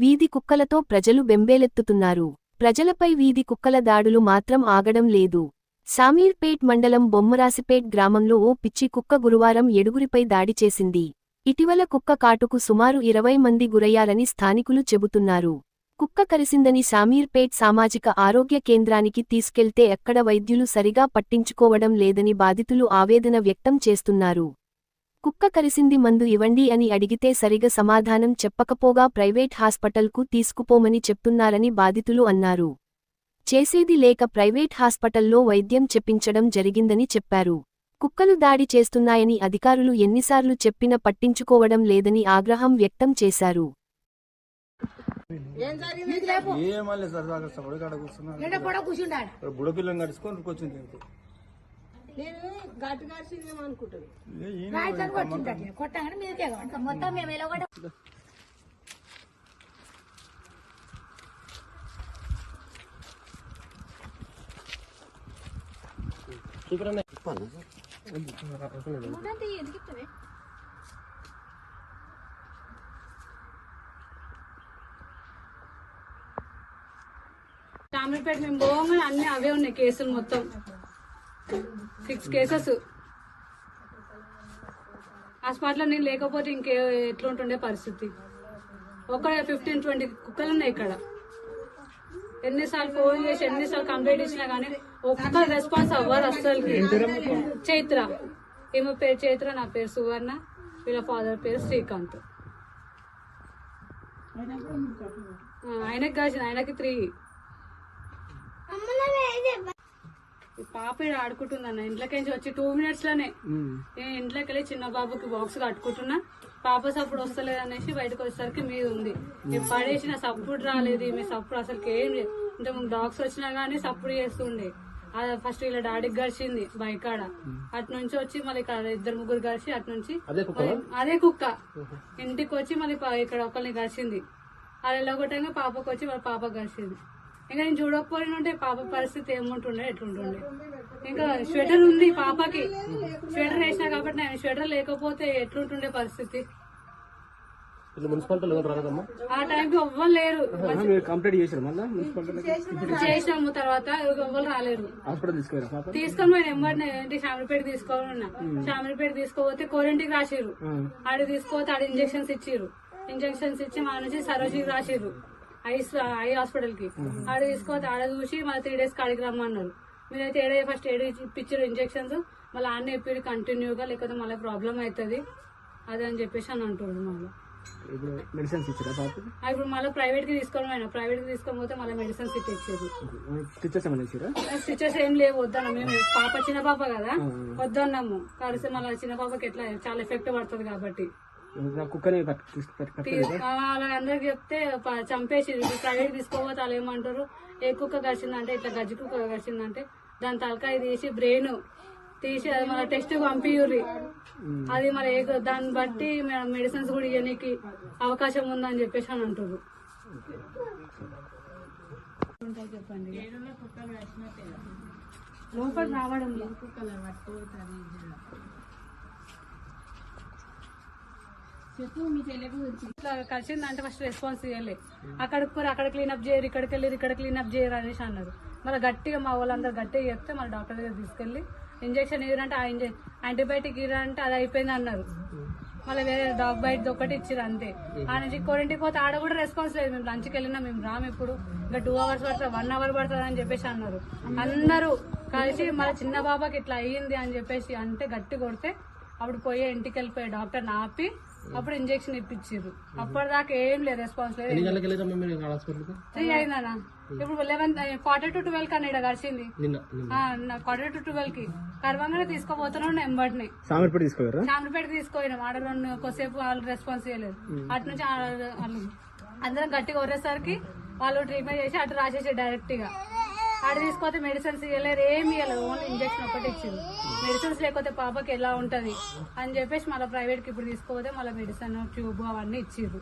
వీధి కుక్కలతో ప్రజలు బెంబేలెత్తుతున్నారు. ప్రజలపై వీధి కుక్కల దాడులు మాత్రం ఆగడం లేదు. సామీర్పేట్ మండలం బొమ్మరాసిపేట్ గ్రామంలో ఓ పిచ్చి కుక్క గురువారం ఎడుగురిపై దాడి చేసింది. ఇటీవల కుక్క కాటుకు సుమారు ఇరవై మంది గురయ్యారని స్థానికులు చెబుతున్నారు. కుక్క కరిసిందని సామీర్పేట్ సామాజిక ఆరోగ్య కేంద్రానికి తీసుకెళ్తే ఎక్కడ వైద్యులు సరిగా పట్టించుకోవడం లేదని బాధితులు ఆవేదన వ్యక్తం చేస్తున్నారు. కుక్క కరిసింది మందు ఇవ్వండి అని అడిగితే సరిగా సమాధానం చెప్పకపోగా ప్రైవేట్ హాస్పిటల్కు తీసుకుపోమని చెప్తున్నారని బాధితులు అన్నారు. చేసేది లేక ప్రైవేట్ హాస్పిటల్లో వైద్యం చెప్పించడం జరిగిందని చెప్పారు. కుక్కలు దాడి చేస్తున్నాయని అధికారులు ఎన్నిసార్లు చెప్పినా పట్టించుకోవడం లేదని ఆగ్రహం వ్యక్తం చేశారు. కడుచుకొని. నేను గట్టు రాయితోని కొట్టింటాడు కొట్టగానే మీదకే కావాలి. మొత్తం మేము ఎలా కూడా చామరపేట మేము పోగానే అన్ని అవే ఉన్నాయి కేసులు మొత్తం. Six cases. హాస్పిటల్లో నేను లేకపోతే ఇంకే ఎట్లా ఉంటుండే పరిస్థితి. ఒక ఫిఫ్టీన్ ట్వంటీ కుక్కలు ఉన్నాయి ఇక్కడ. ఎన్నిసార్లు ఫోన్ చేసి ఎన్నిసార్లు కంప్లైంట్ ఇచ్చినా కానీ ఒక్క రెస్పాన్స్ అవ్వరు అస్సలకి. చైత్ర. ఏమో పేరు చైత్ర నా పేరు సువర్ణ. వీళ్ళ ఫాదర్ పేరు శ్రీకాంత్. ఆయనకి కాసిన ఆయనకి త్రీ పాప ఈడ ఆడుకుంటుందన్న. ఇంట్లోకి వచ్చి టూ మినిట్స్లోనే నేను ఇంట్లోకి వెళ్ళి చిన్న బాబుకి బాక్స్ కట్టుకుంటున్నా. పాప సప్పుడు వస్తలేదు అనేసి బయటకు వచ్చేసరికి మీద ఉంది. నేను పడేసిన సప్పుడు రాలేదు మీ సప్పుడు అసలు ఏం లేదు. ఇంత ముందు డాగ్స్ వచ్చినా గానీ సప్పుడు చేస్తుండే. అది ఫస్ట్ వీళ్ళ డాడీకి గడిచింది బైక్ ఆడ అటు నుంచి వచ్చి మళ్ళీ ఇక్కడ ఇద్దరు ముగ్గురు గడిచి అటు నుంచి అదే కుక్క ఇంటికి వచ్చి మళ్ళీ ఇక్కడ ఒకరిని గడిచింది అది వెళ్ళగొట్టంగా పాపకు వచ్చి వాళ్ళ పాప గడిచింది ఇంకా నేను చూడకపోయిన ఉంటే పాప పరిస్థితి ఏముంటుండే ఎట్లుంటుండే. ఇంకా స్వెటర్ ఉంది పాపకి. స్వెటర్ వేసినా కాబట్టి నేను స్వెటర్ లేకపోతే ఎట్లుంటుండే పరిస్థితి. ఆ టైంకి ఎవ్వరు లేరు. చేసినాము తర్వాత ఎవ్వరు రాలేరు. తీసుకొని పోయిన ఎంబడిని ఏంటి శామిరిపేట తీసుకోవాలి ఉన్నా. శామిరిపేట తీసుకోపోతే కోరింటికి రాసిర్రు. ఆడ తీసుకోపోతే ఆడ ఇంజెక్షన్స్ ఇచ్చిర్రు. ఇంజెక్షన్స్ ఇచ్చి మా నుంచి సరోజికి రాసిర్రు. ఐ ఐ హాస్పిటల్కి ఆడ తీసుకోపోతే ఆడ చూసి మళ్ళీ త్రీ డేస్ కాడికి రమ్మన్నారు మీరైతే ఏడే ఫస్ట్ ఏడు ఇప్పించారు ఇంజెక్షన్స్ మళ్ళీ ఆడనే ఇప్పిరు కంటిన్యూగా లేకపోతే మళ్ళీ ప్రాబ్లం అవుతుంది అదే అని చెప్పేసి అని అంటున్నారు మళ్ళీ. ఇప్పుడు మెడిసిన్స్ ఇచ్చారా పాపకి ఇప్పుడు మళ్ళీ ప్రైవేట్కి తీసుకొని పోయినా. ప్రైవేట్కి తీసుకొని పోతే మళ్ళీ మెడిసిన్స్ ఇచ్చి ఇచ్చేది. స్టిచెస్ ఏమైనా ఇచ్చారా? స్టిచెస్ ఏం లేవు వద్దన్నాం. మేము పాప చిన్న పాప కదా. వద్దన్నాము. కలిసి మళ్ళీ చిన్న పాపకి ఎట్లా చాలా ఎఫెక్ట్ పడుతుంది కాబట్టి. కుక్కని? వాళ్ళందరికి చెప్తే చంపేసి ప్రైవేట్ తీసుకోపోతే ఏమంటారు ఏ కుక్క గడిచిందంటే ఇట్లా గజ్జి కుక్క గడిచిందంటే దాని తలకాయ తీసి బ్రెయిన్ తీసి అది మన టెస్ట్ పంపియుర్రి అది మరి ఏ- దాన్ని బట్టి మెడిసిన్స్ కూడా ఇవ్వడానికి అవకాశం ఉందని చెప్పేసి అని అంటారు చెప్పండి లోపల రావడం లేదు. ఇట్లా కలిసిందంటే ఫస్ట్ రెస్పాన్స్ ఇవ్వలే అక్కడికి పోరు అక్కడ క్లీనప్ చేయరు ఇక్కడికి వెళ్ళి ఇక్కడ క్లీనప్ చేయరు అనేసి అన్నారు. మళ్ళీ గట్టిగా మా వాళ్ళందరూ గట్టిగా చెప్తే మళ్ళీ డాక్టర్ దగ్గర తీసుకెళ్ళి ఇంజెక్షన్ ఇవ్వరంటే ఆ ఇంజె యాంటీబయాటిక్ ఇవ్వరంటే అది అయిపోయింది అన్నారు. మళ్ళీ వేరే డాగ్ బైట్ ఒకటి ఇచ్చారు అంతే. ఆ నుంచి కోరింటికి పోతే ఆడ కూడా రెస్పాన్స్ లేదు. మేము లంచ్కి వెళ్ళినా మేము రాము ఇప్పుడు. ఇంకా టూ అవర్స్ పడుతుంది వన్ అవర్ పడుతుంది అని చెప్పేసి అన్నారు. అందరూ కలిసి మళ్ళీ చిన్న బాబాకి ఇట్లా అయ్యింది అని చెప్పేసి అంటే గట్టి కొడితే అప్పుడు పోయి ఇంటికి వెళ్ళిపోయే డాక్టర్ ఆపి అప్పుడు ఇంజెక్షన్ ఇప్పించారు అప్పటిదాకా ఏం లేదు రెస్పాన్స్ లేదు. త్రీ అయిందన్నా. ఇప్పుడు లెవెన్ క్వార్టర్ టు ట్వెల్వ్ కన్నా ఇక్కడ కలిసింది క్వార్టర్ టు ట్వెల్వ్కి. కర్వంగానే తీసుకోపోతున్నాను ఎంబడిని సామర్పేట తీసుకోవారా చామరపేట తీసుకోయినాం ఆడ రెండు కొద్దిసేపు వాళ్ళు రెస్పాన్స్ చేయలేదు. అటు నుంచి అందరం గట్టిగా కొరేసరికి వాళ్ళు ట్రీట్మెంట్ చేసి అటు రాసేసి డైరెక్ట్గా. ఆడ తీసుకపోతే మెడిసిన్స్ ఇవ్వలేరు ఏమి ఇవ్వలేదు ఓన్లీ ఇంజక్షన్ ఒకటి ఇచ్చింది. మెడిసిన్స్ లేకపోతే పాపకి ఎలా ఉంటుంది? అని చెప్పేసి మళ్ళీ ప్రైవేట్కి ఇప్పుడు తీసుకోపోతే మళ్ళీ మెడిసిన్ ట్యూబ్ అవన్నీ ఇచ్చిర్రు.